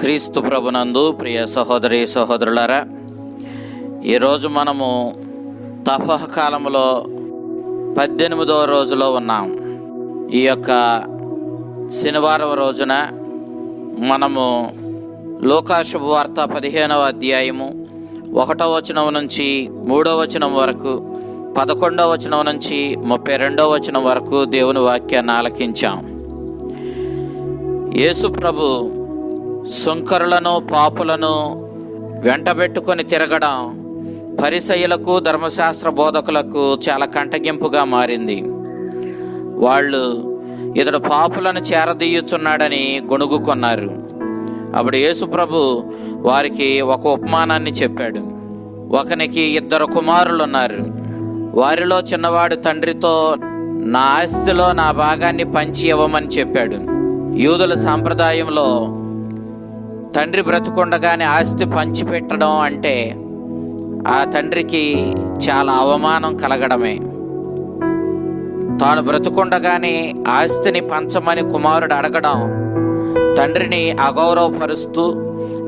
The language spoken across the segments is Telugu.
క్రీస్తు ప్రభునందు ప్రియ సహోదరి సహోదరులారా ఈరోజు మనము తపహ కాలంలో పద్దెనిమిదవ రోజులో ఉన్నాం. ఈ యొక్క శనివారం రోజున మనము లోకాశుభవార్త పదిహేనవ అధ్యాయము ఒకటో వచనం నుంచి మూడో వచనం వరకు పదకొండవ వచనం నుంచి ముప్పై రెండవ వచనం వరకు దేవుని వాక్యాన్ని ఆలకించాం. యేసు ప్రభు సుంకరులను పాపులను వెంటబెట్టుకొని తిరగడం పరిసయులకు ధర్మశాస్త్ర బోధకులకు చాలా కంటగింపుగా మారింది. వాళ్ళు ఇతడు పాపులను చేరదీయుచున్నాడని గొణుగుకొన్నారు. అప్పుడు యేసుప్రభు వారికి ఒక ఉపమానాన్ని చెప్పాడు. ఒకనికి ఇద్దరు కుమారులు ఉన్నారు వారిలో చిన్నవాడు తండ్రితో నా ఆస్తిలో నా భాగాన్ని పంచి ఇవ్వమని చెప్పాడు. యూదుల సాంప్రదాయంలో తండ్రి బ్రతుకుండగానే ఆస్తి పంచిపెట్టడం అంటే ఆ తండ్రికి చాలా అవమానం కలగడమే. తాను బ్రతుకుండగానే ఆస్తిని పంచమని కుమారుడు అడగడం తండ్రిని అగౌరవపరుస్తూ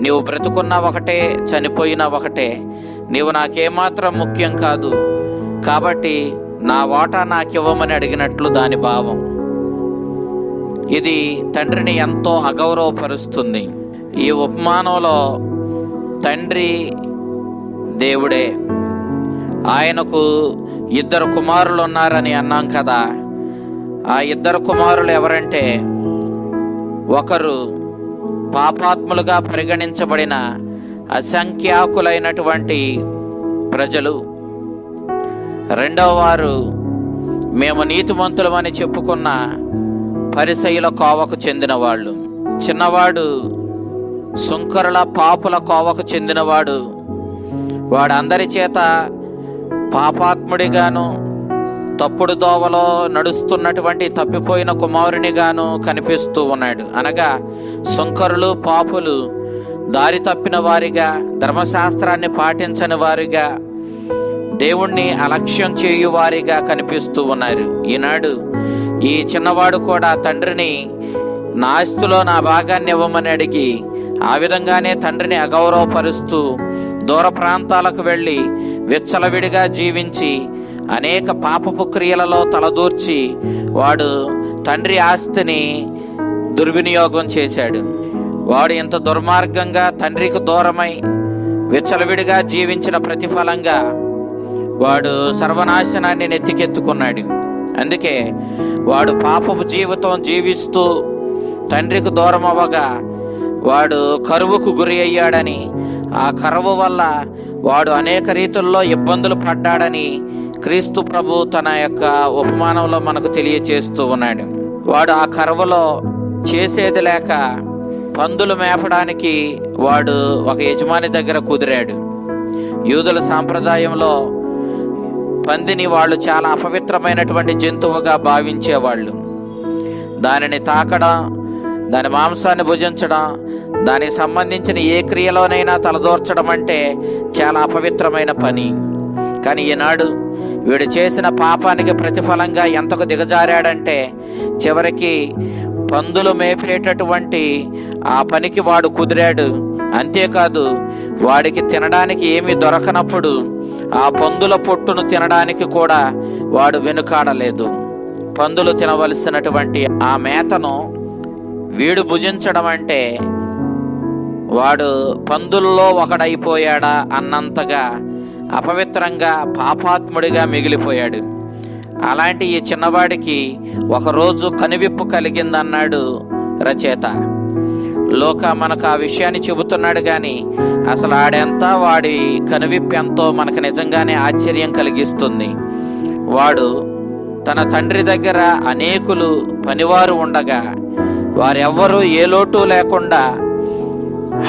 నీవు బ్రతుకున్న ఒకటే చనిపోయిన ఒకటే నీవు నాకేమాత్రం ముఖ్యం కాదు కాబట్టి నా వాటా నాకివ్వమని అడిగినట్లు దాని భావం. ఇది తండ్రిని ఎంతో అగౌరవపరుస్తుంది. ఈ ఉపమానంలో తండ్రి దేవుడే. ఆయనకు ఇద్దరు కుమారులు ఉన్నారని అన్నాం కదా. ఆ ఇద్దరు కుమారులు ఎవరంటే ఒకరు పాపాత్ములుగా పరిగణించబడిన అసంఖ్యాకులైనటువంటి ప్రజలు. రెండవ వారు మేము నీతిమంతులమని చెప్పుకున్న పరిసయుల కోవకు చెందినవాళ్ళు. చిన్నవాడు సుంకరుల పాపుల కోవకు చెందినవాడు. వాడందరి చేత పాపాత్ముడిగాను తప్పుడు దోవలో నడుస్తున్నటువంటి తప్పిపోయిన కుమారునిగాను కనిపిస్తూ ఉన్నాడు. అనగా సుంకరులు పాపులు దారి తప్పిన వారిగా ధర్మశాస్త్రాన్ని పాటించని వారిగా దేవుణ్ణి అలక్ష్యం చేయువారిగా కనిపిస్తూ ఉన్నారు. ఈనాడు ఈ చిన్నవాడు కూడా తండ్రిని నా ఆస్తిలో నా భాగాన్ని ఇవ్వమని అడిగి ఆ విధంగానే తండ్రిని అగౌరవపరుస్తూ దూర ప్రాంతాలకు వెళ్ళి విచ్చలవిడిగా జీవించి అనేక పాపపు క్రియలలో తలదూర్చి వాడు తండ్రి ఆస్తిని దుర్వినియోగం చేశాడు. వాడు ఇంత దుర్మార్గంగా తండ్రికి దూరమై విచ్చలవిడిగా జీవించిన ప్రతిఫలంగా వాడు సర్వనాశనాన్ని నెత్తికెత్తుకున్నాడు. అందుకే వాడు పాపపు జీవితం జీవిస్తూ తండ్రికి దూరం అవ్వగా వాడు కరువుకు గురి అయ్యాడని ఆ కరువు వల్ల వాడు అనేక రీతుల్లో ఇబ్బందులు పడ్డాడని క్రీస్తు ప్రభు తన యొక్క ఉపమానంలో మనకు తెలియచేస్తూ ఉన్నాడు. వాడు ఆ కరువులో చేసేది లేక పందులు మేపడానికి వాడు ఒక యజమాని దగ్గర కుదిరాడు. యూదుల సాంప్రదాయంలో పందిని వాళ్ళు చాలా అపవిత్రమైనటువంటి జంతువుగా భావించేవాళ్ళు. దానిని తాకడం దాని మాంసాన్ని భుజించడం దానికి సంబంధించిన ఏ క్రియలోనైనా తలదోర్చడం అంటే చాలా అపవిత్రమైన పని. కానీ ఈనాడు వీడు చేసిన పాపానికి ప్రతిఫలంగా ఎంతకు దిగజారాడంటే చివరికి పందులు మేపేటటువంటి ఆ పనికి వాడు కుదిరాడు. అంతేకాదు వాడికి తినడానికి ఏమీ దొరకనప్పుడు ఆ పందుల పొట్టును తినడానికి కూడా వాడు వెనుకాడలేదు. పందులు తినవలసినటువంటి ఆ మేతను వీడు భుజించడం అంటే వాడు పందుల్లో ఒకడైపోయాడా అన్నంతగా అపవిత్రంగా పాపాత్ముడిగా మిగిలిపోయాడు. అలాంటి ఈ చిన్నవాడికి ఒకరోజు కనువిప్పు కలిగిందన్నాడు రచయిత. లోక మనకు ఆ విషయాన్ని చెబుతున్నాడు కానీ అసలు ఆడెంత వాడి కనువిప్పు ఎంతో మనకు నిజంగానే ఆశ్చర్యం కలిగిస్తుంది. వాడు తన తండ్రి దగ్గర అనేకులు పనివారు ఉండగా వారెవ్వరూ ఏ లోటు లేకుండా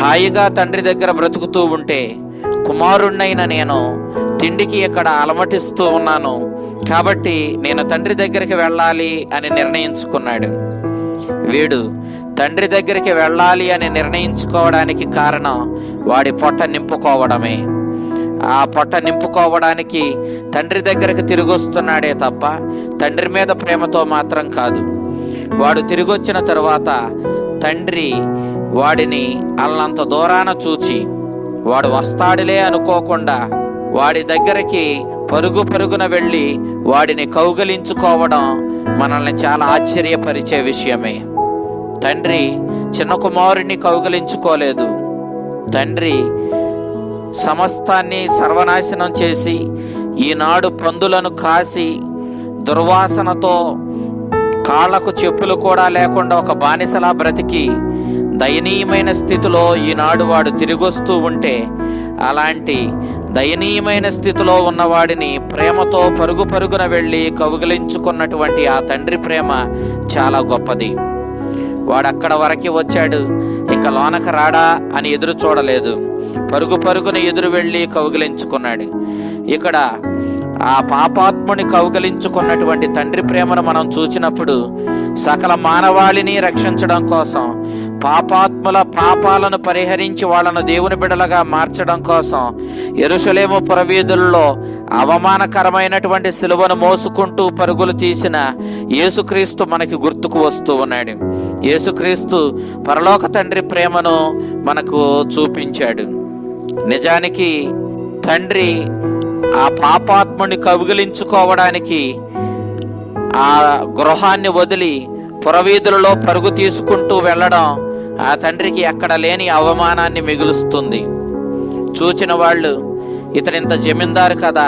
హాయిగా తండ్రి దగ్గర బ్రతుకుతూ ఉంటే కుమారుణ్ణైన నేను తిండికి ఇక్కడ అలమటిస్తూ ఉన్నాను. కాబట్టి నేను తండ్రి దగ్గరికి వెళ్ళాలి అని నిర్ణయించుకున్నాడు. వీడు తండ్రి దగ్గరికి వెళ్ళాలి అని నిర్ణయించుకోవడానికి కారణం వాడి పొట్ట నింపుకోవడమే. ఆ పొట్ట నింపుకోవడానికి తండ్రి దగ్గరికి తిరిగొస్తున్నాడే తప్ప తండ్రి మీద ప్రేమతో మాత్రం కాదు. వాడు తిరిగొచ్చిన తరువాత తండ్రి వాడిని అల్లంత దూరాన చూచి వాడు వస్తాడులే అనుకోకుండా వాడి దగ్గరికి పరుగు పరుగున వెళ్ళి వాడిని కౌగలించుకోవడం మనల్ని చాలా ఆశ్చర్యపరిచే విషయమే. తండ్రి చిన్న కుమారుడిని కౌగలించుకోలేదు. తండ్రి సమస్తాన్ని సర్వనాశనం చేసి ఈనాడు పందులను కాసి దుర్వాసనతో కాళ్ళకు చెప్పులు కూడా లేకుండా ఒక బానిసలా బ్రతికి దయనీయమైన స్థితిలో ఈనాడు వాడు తిరిగొస్తూ ఉంటే అలాంటి దయనీయమైన స్థితిలో ఉన్నవాడిని ప్రేమతో పరుగు పరుగున వెళ్ళి కౌగిలించుకున్నటువంటి ఆ తండ్రి ప్రేమ చాలా గొప్పది. వాడు అక్కడ వరకు వచ్చాడు. ఇంకా లోనక రాడా అని ఎదురు చూడలేదు. పరుగు పరుగున ఎదురు వెళ్ళి కౌగిలించుకున్నాడు. ఇక్కడ ఆ పాపాత్ముని కౌగలించుకున్నటువంటి తండ్రి ప్రేమను మనం చూచినప్పుడు సకల మానవాళిని రక్షించడం కోసం పాపాత్ముల పాపాలను పరిహరించి వాళ్ళను దేవుని బిడలగా మార్చడం కోసం ఎరుసలేము పురవీధుల్లో అవమానకరమైనటువంటి సిలువను మోసుకుంటూ పరుగులు తీసిన యేసుక్రీస్తు మనకి గుర్తుకు వస్తూ ఉన్నాడు. యేసుక్రీస్తు పరలోక తండ్రి ప్రేమను మనకు చూపించాడు. నిజానికి తండ్రి ఆ పాపాత్ముని కౌగిలించుకోవడానికి ఆ గృహాన్ని వదిలి పురవీధులలో పరుగు తీసుకుంటూ వెళ్ళడం ఆ తండ్రికి ఎక్కడ లేని అవమానాన్ని మిగులుస్తుంది. చూచిన వాళ్ళు ఇతనింత జమీందారు కదా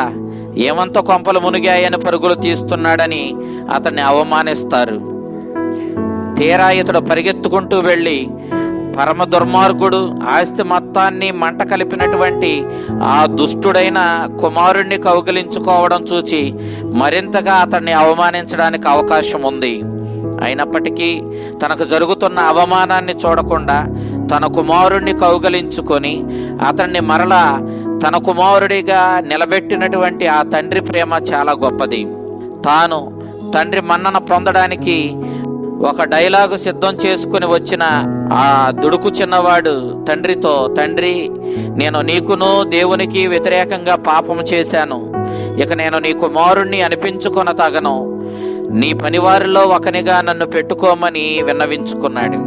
ఏమంత కొంపలు మునిగాయని పరుగులు తీస్తున్నాడని అతన్ని అవమానిస్తారు. తీరా ఇతడు పరిగెత్తుకుంటూ వెళ్ళి పరమ దుర్మార్గుడు ఆస్తి మొత్తాన్ని మంట కలిపినటువంటి ఆ దుష్టుడైన కుమారుణ్ణి కౌగిలించుకోవడం చూచి మరింతగా అతన్ని అవమానించడానికి అవకాశం ఉంది. అయినప్పటికీ తనకు జరుగుతున్న అవమానాన్ని చూడకుండా తన కుమారుణ్ణి కౌగలించుకొని అతన్ని మరలా తన కుమారుడిగా నిలబెట్టినటువంటి ఆ తండ్రి ప్రేమ చాలా గొప్పది. తాను తండ్రి మన్నన పొందడానికి ఒక డైలాగు సిద్ధం చేసుకుని వచ్చిన ఆ దుడుకు చిన్నవాడు తండ్రితో తండ్రి నేను నీకును దేవునికి వ్యతిరేకంగా పాపం చేశాను. ఇక నేను నీ కుమారుణ్ణి అనిపించుకొన తగను. నీ పనివారిలో ఒకనిగా నన్ను పెట్టుకోమని విన్నవించుకున్నాడు.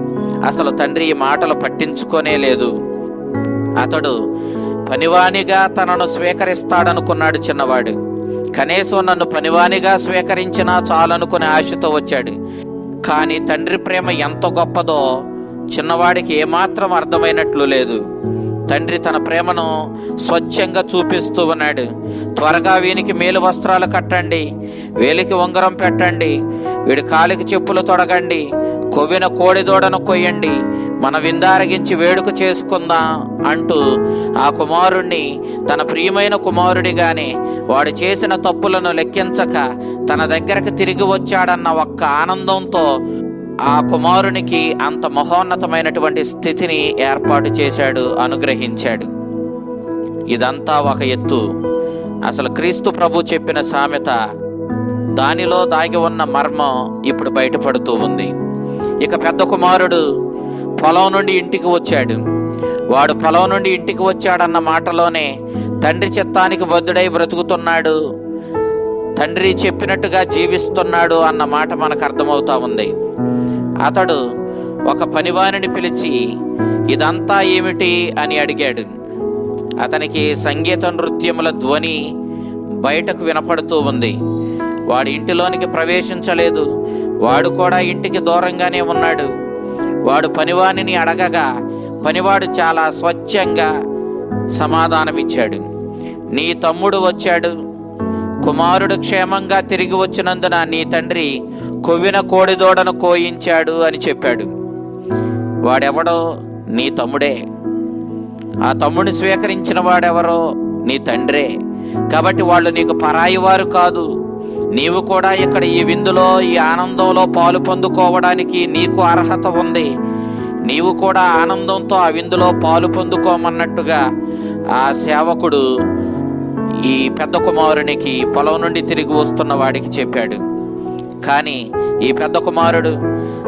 అసలు తండ్రి ఈ మాటలు పట్టించుకోనే లేదు. అతడు పనివానిగా తనను స్వీకరిస్తాడనుకున్నాడు చిన్నవాడు. కనీసం నన్ను పనివానిగా స్వీకరించినా చాలనుకునే ఆశతో వచ్చాడు. కానీ తండ్రి ప్రేమ ఎంత గొప్పదో చిన్నవాడికి ఏమాత్రం అర్థమైనట్లు లేదు. తండ్రి తన ప్రేమను స్వచ్ఛంగా చూపిస్తూ ఉన్నాడు. త్వరగా వీనికి మేలు వస్త్రాలు కట్టండి వేలికి ఉంగరం పెట్టండి వీడి కాలికి చెప్పులు తొడగండి కొవ్విన కోడిదోడను కొయ్యండి మన విందారగించి వేడుక చేసుకుందాం అంటూ ఆ కుమారుణ్ణి తన ప్రియమైన కుమారుడిగానే వాడు చేసిన తప్పులను లెక్కించక తన దగ్గరకు తిరిగి వచ్చాడన్న ఒక్క ఆనందంతో ఆ కుమారునికి అంత మహోన్నతమైనటువంటి స్థితిని ఏర్పాటు చేశాడు అనుగ్రహించాడు. ఇదంతా ఒక ఎత్తు. అసలు క్రీస్తు ప్రభు చెప్పిన సామెత దానిలో దాగి ఉన్న మర్మం ఇప్పుడు బయటపడుతూ ఉంది. ఇక పెద్ద కుమారుడు పొలం నుండి ఇంటికి వచ్చాడు. వాడు పొలం నుండి ఇంటికి వచ్చాడన్న మాటలోనే తండ్రి చిత్తానికి బద్దుడై బ్రతుకుతున్నాడు. తండ్రి చెప్పినట్టుగా జీవిస్తున్నాడు అన్న మాట మనకు అర్థమవుతా ఉంది. అతడు ఒక పనివానిని పిలిచి ఇదంతా ఏమిటి? అని అడిగాడు. అతనికి సంగీత నృత్యముల ధ్వని బయటకు వినపడుతూ ఉంది. వాడి ఇంటిలోనికి ప్రవేశించలేదు. వాడు కూడా ఇంటికి దూరంగానే ఉన్నాడు. వాడు పనివానిని అడగగా పనివాడు చాలా స్వచ్ఛంగా సమాధానమిచ్చాడు. నీ తమ్ముడు వచ్చాడు. కుమారుడు క్షేమంగా తిరిగి వచ్చినందున నీ తండ్రి కొవ్విన కోడిదోడను కోయించాడు అని చెప్పాడు. వాడెవడో? నీ తమ్ముడే. ఆ తమ్ముడిని స్వీకరించిన వాడెవరో? నీ తండ్రే. కాబట్టి వాళ్ళు నీకు పరాయి వారు కాదు. నీవు కూడా ఇక్కడ ఈ విందులో ఈ ఆనందంలో పాలు పొందుకోవడానికి నీకు అర్హత ఉంది. నీవు కూడా ఆనందంతో ఆ విందులో పాలు పొందుకోమన్నట్టుగా ఆ సేవకుడు ఈ పెద్ద కుమారునికి పొలం నుండి తిరిగి వస్తున్న వాడికి చెప్పాడు. కానీ ఈ పెద్ద కుమారుడు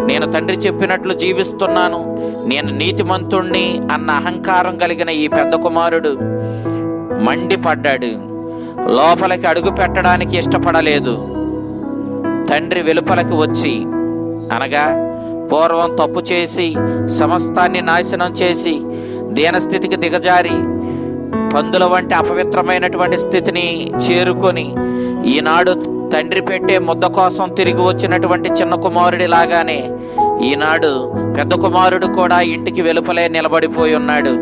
నేను తండ్రి చెప్పినట్లు జీవిస్తున్నాను. నేను నీతిమంతుణ్ణి అన్న అహంకారం కలిగిన ఈ పెద్ద కుమారుడు మండిపడ్డాడు. లోపలికి అడుగు పెట్టడానికి ఇష్టపడలేదు. తండ్రి వెలుపలకి వచ్చి అనగా పూర్వం తప్పు చేసి సమస్తాన్ని నాశనం చేసి దీనస్థితికి దిగజారి పందుల వంటి అపవిత్రమైనటువంటి స్థితిని చేరుకొని ఈనాడు తండ్రి పెట్టే ముద్ద కోసం తిరిగి వచ్చినటువంటి చిన్న కుమారుడి లాగానే ఈనాడు పెద్ద కుమారుడు కూడా ఇంటికి వెలుపలే నిలబడిపోయి ఉన్నాడు.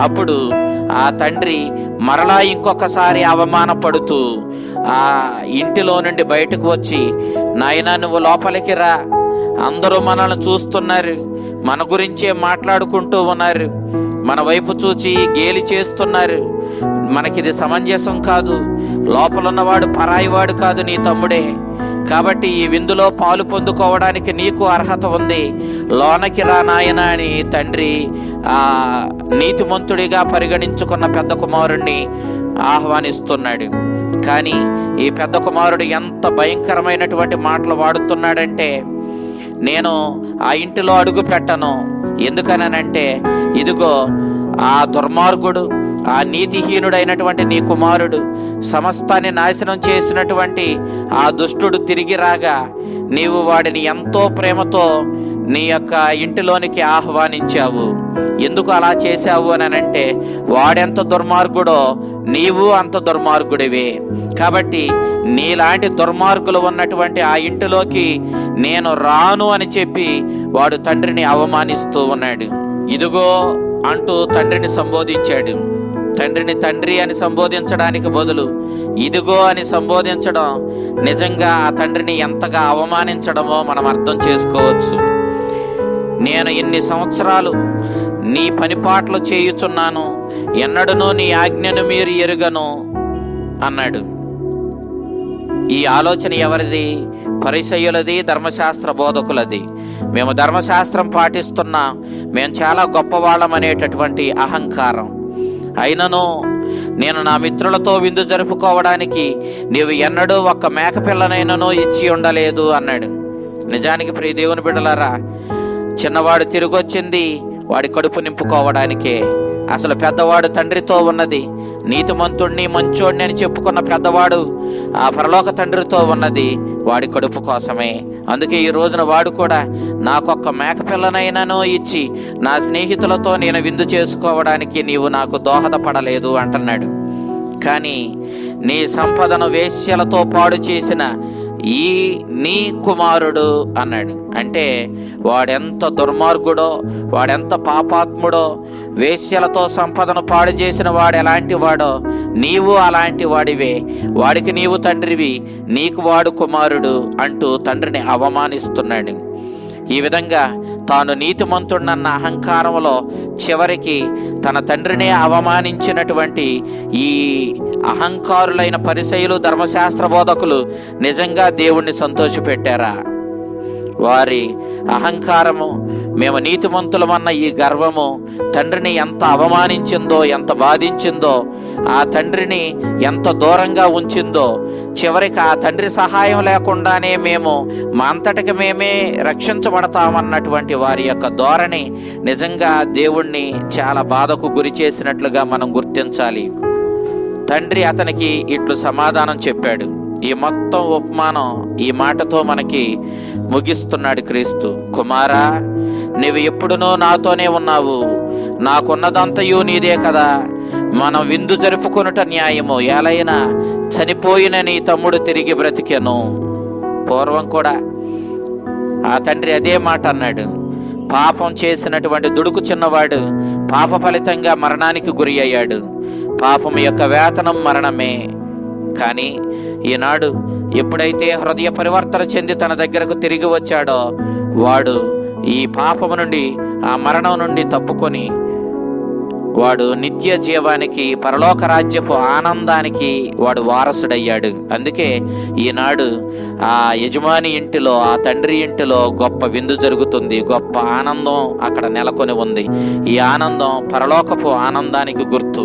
అప్పుడు ఆ తండ్రి మరలా ఇంకొకసారి అవమానపడుతూ ఆ ఇంటిలో నుండి బయటకు వచ్చి నాయనా నువ్వు లోపలికి రా. అందరూ మనల్ని చూస్తున్నారు. మన గురించే మాట్లాడుకుంటూ ఉన్నారు. మన వైపు చూచి గేలి చేస్తున్నారు. మనకిది సమంజసం కాదు. లోపలున్నవాడు పరాయివాడు కాదు నీ తమ్ముడే. కాబట్టి ఈ విందులో పాలు పొందుకోవడానికి నీకు అర్హత ఉంది. లోనకి రా నాయన అని తండ్రి ఆ నీతిమంతుడిగా పరిగణించుకున్న పెద్ద కుమారుణ్ణి ఆహ్వానిస్తున్నాడు. కానీ ఈ పెద్ద కుమారుడు ఎంత భయంకరమైనటువంటి మాటలు వాడుతున్నాడంటే నేను ఆ ఇంటిలో అడుగు పెట్టను. ఎందుకనంటే ఇదిగో ఆ దుర్మార్గుడు ఆ నీతిహీనుడైనటువంటి నీ కుమారుడు సమస్తాన్ని నాశనం చేసినటువంటి ఆ దుష్టుడు తిరిగి రాగా నీవు వాడిని ఎంతో ప్రేమతో నీ యొక్క ఇంటిలోనికి ఆహ్వానించావు. ఎందుకు అలా చేశావు అని అంటే వాడెంత దుర్మార్గుడో నీవు అంత దుర్మార్గుడివే. కాబట్టి నీలాంటి దుర్మార్గులు ఉన్నటువంటి ఆ ఇంటిలోకి నేను రాను అని చెప్పి వాడు తండ్రిని అవమానిస్తూ ఉన్నాడు. ఇదిగో అంటూ తండ్రిని సంబోధించాడు. తండ్రిని తండ్రి అని సంబోధించడానికి బదులు ఇదిగో అని సంబోధించడం నిజంగా ఆ తండ్రిని ఎంతగా అవమానించడమో మనం అర్థం చేసుకోవచ్చు. నేను ఇన్ని సంవత్సరాలు నీ పనిపాట్లు చేయుచున్నాను ఎన్నడనూ నీ ఆజ్ఞను మీరు ఎరుగను అన్నాడు. ఈ ఆలోచన ఎవరిది? పరిసయులది ధర్మశాస్త్ర బోధకులది. మేము ధర్మశాస్త్రం పాటిస్తున్నా మేము చాలా గొప్పవాళ్ళం అనేటటువంటి అహంకారం. అయినను నేను నా మిత్రులతో విందు జరుపుకోవడానికి నీవు ఎన్నడూ ఒక్క మేకపిల్లనైనను ఇచ్చి ఉండలేదు అన్నాడు. నిజానికి ప్రియ దేవుని బిడ్డలారా చిన్నవాడు తిరిగొచ్చింది వాడి కడుపు నింపుకోవడానికే. అసలు పెద్దవాడు తండ్రితో ఉన్నది. నీతిమంతుణ్ణి మంచోడిని అని చెప్పుకున్న పెద్దవాడు ఆ పరలోక తండ్రితో ఉన్నది వాడి కడుపు కోసమే. అందుకే ఈ రోజున వాడు కూడా నాకొక్క మేకపిల్లనైనానో ఇచ్చి నా స్నేహితులతో నేను విందు చేసుకోవడానికి నీవు నాకు దోహదపడలేదు అంటున్నాడు. కానీ నీ సంపదను వేశ్యలతో పాడు చేసిన ఈ నీ కుమారుడు అన్నాడు. అంటే వాడెంత దుర్మార్గుడో వాడెంత పాపాత్ముడో వేశ్యలతో సంపదను పాడు చేసిన వాడు ఎలాంటి వాడో నీవు అలాంటి వాడివే. వాడికి నీవు తండ్రివి నీకు వాడు కుమారుడు అంటూ తండ్రిని అవమానిస్తున్నాడు. ఈ విధంగా తాను నీతిమంతుడన్న అహంకారంలో చివరికి తన తండ్రినే అవమానించినటువంటి ఈ అహంకారులైన పరిసయులు ధర్మశాస్త్ర బోధకులు నిజంగా దేవుణ్ణి సంతోషపెట్టారా? వారి అహంకారము మేము నీతిమంతులమన్న ఈ గర్వము తండ్రిని ఎంత అవమానించిందో ఎంత బాధించిందో ఆ తండ్రిని ఎంత దూరంగా ఉంచిందో చివరికి ఆ తండ్రి సహాయం లేకుండానే మేము మా అంతటికి మేమే రక్షించబడతామన్నటువంటి వారి యొక్క ధోరణి నిజంగా దేవుణ్ణి చాలా బాధకు గురి చేసినట్లుగా మనం గుర్తించాలి. తండ్రి అతనికి ఇట్లు సమాధానం చెప్పాడు. ఈ మొత్తం ఉపమానం ఈ మాటతో మనకి ముగిస్తున్నాడు క్రీస్తు. కుమారా నీవు ఎప్పుడునో నాతోనే ఉన్నావు. నాకున్నదంతయు నీదే కదా. మనం విందు జరుపుకొనుట న్యాయము. ఎలైనా చనిపోయిన నీ తమ్ముడు తిరిగి బ్రతికెను. పూర్వం కూడా ఆ తండ్రి అదే మాట అన్నాడు. పాపం చేసినటువంటి దుడుకు చిన్నవాడు పాప ఫలితంగా మరణానికి గురి అయ్యాడు. పాపం యొక్క వేతనం మరణమే. కానీ ఈనాడు ఎప్పుడైతే హృదయ పరివర్తన చెంది తన దగ్గరకు తిరిగి వచ్చాడో వాడు ఈ పాపము నుండి ఆ మరణం నుండి తప్పుకొని వాడు నిత్య జీవానికి పరలోక రాజ్యపు ఆనందానికి వాడు వారసుడయ్యాడు. అందుకే ఈనాడు ఆ యజమాని ఇంటిలో ఆ తండ్రి ఇంటిలో గొప్ప విందు జరుగుతుంది. గొప్ప ఆనందం అక్కడ నెలకొని ఉంది. ఈ ఆనందం పరలోకపు ఆనందానికి గుర్తు.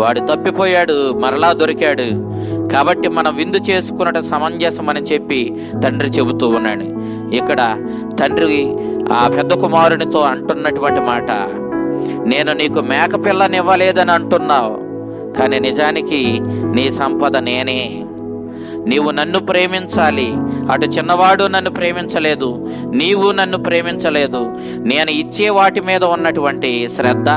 వాడు తప్పిపోయాడు మరలా దొరికాడు. కాబట్టి మనం విందు చేసుకున్నట సమంజసం అని చెప్పి తండ్రి చెబుతూ ఉన్నాడు. ఇక్కడ తండ్రి ఆ పెద్ద కుమారునితో అంటున్నటువంటి మాట. నేను నీకు మేకపిల్లని ఇవ్వలేదని అంటున్నావు కానీ నిజానికి నీ సంపద నేనే. నీవు నన్ను ప్రేమించాలి. అటు చిన్నవాడు నన్ను ప్రేమించలేదు నీవు నన్ను ప్రేమించలేదు. నేను ఇచ్చే వాటి మీద ఉన్నటువంటి శ్రద్ధ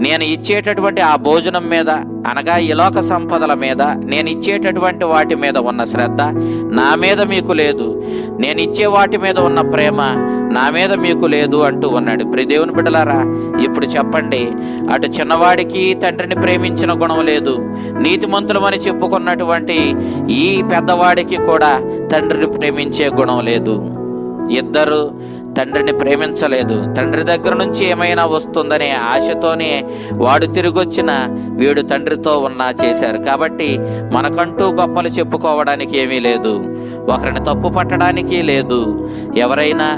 నేను ఇచ్చేటటువంటి ఆ భోజనం మీద అనగా ఇలోక సంపదల మీద నేను ఇచ్చేటటువంటి వాటి మీద ఉన్న శ్రద్ధ నా మీద మీకు లేదు. నేను ఇచ్చే వాటి మీద ఉన్న ప్రేమ నా మీద మీకు లేదు అంటూ ఉన్నాడు. ప్రి దేవుని బిడ్డలారా ఇప్పుడు చెప్పండి అటు చిన్నవాడికి తండ్రిని ప్రేమించిన గుణం లేదు. నీతిమంతులమని చెప్పుకున్నటువంటి ఈ పెద్దవాడికి కూడా తండ్రిని ప్రేమించే గుణం లేదు. ఇద్దరు తండ్రిని ప్రేమించలేదు. తండ్రి దగ్గర నుంచి ఏమైనా వస్తుందనే ఆశతోనే వాడు తిరిగొచ్చిన వీడు తండ్రితో ఉన్నా చేశారు. కాబట్టి మనకంటూ గొప్పలు చెప్పుకోవడానికి ఏమీ లేదు. ఒకరిని తప్పు పట్టడానికి లేదు. ఎవరైనా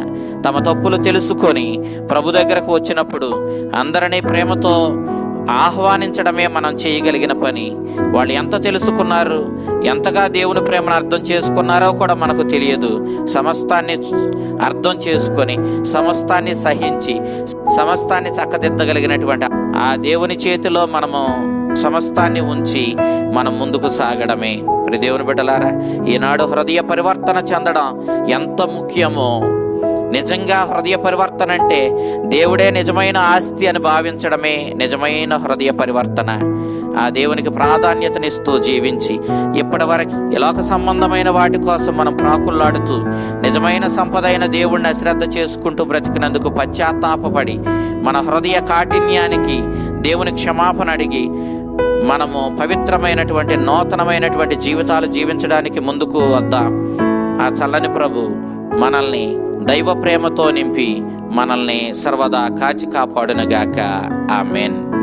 తమ తప్పులు తెలుసుకొని ప్రభు దగ్గరకు వచ్చినప్పుడు అందరినీ ప్రేమతో ఆహ్వానించడమే మనం చేయగలిగిన పని. వాళ్ళు ఎంత తెలుసుకున్నారు ఎంతగా దేవుని ప్రేమను అర్థం చేసుకున్నారో కూడా మనకు తెలియదు. సమస్తాన్ని అర్థం చేసుకొని సమస్తాన్ని సహించి సమస్తాన్ని చక్కదిద్దగలిగినటువంటి ఆ దేవుని చేతిలో మనము సమస్తాన్ని ఉంచి మనం ముందుకు సాగడమే. దేవుని బిడ్డలారా ఈనాడు హృదయ పరివర్తన చెందడం ఎంత ముఖ్యమో నిజంగా హృదయ పరివర్తన అంటే దేవుడే నిజమైన ఆస్తి అని భావించడమే నిజమైన హృదయ పరివర్తన ఆ దేవునికి ప్రాధాన్యతనిస్తూ జీవించి ఇప్పటివరకు ఇలాక సంబంధమైన వాటి కోసం మనం ప్రాకుల్లాడుతూ నిజమైన సంపద అయిన దేవుణ్ణి అశ్రద్ధ చేసుకుంటూ బ్రతికినందుకు పశ్చాత్తాపపడి మన హృదయ కాఠిన్యానికి దేవుని క్షమాపణ అడిగి మనము పవిత్రమైనటువంటి నూతనమైనటువంటి జీవితాలు జీవించడానికి ముందుకు వద్దాం. ఆ చల్లని ప్రభు మనల్ని దైవ ప్రేమతో నింపి మనల్ని సర్వదా కాచి కాపాడునుగాక. ఆమెన్.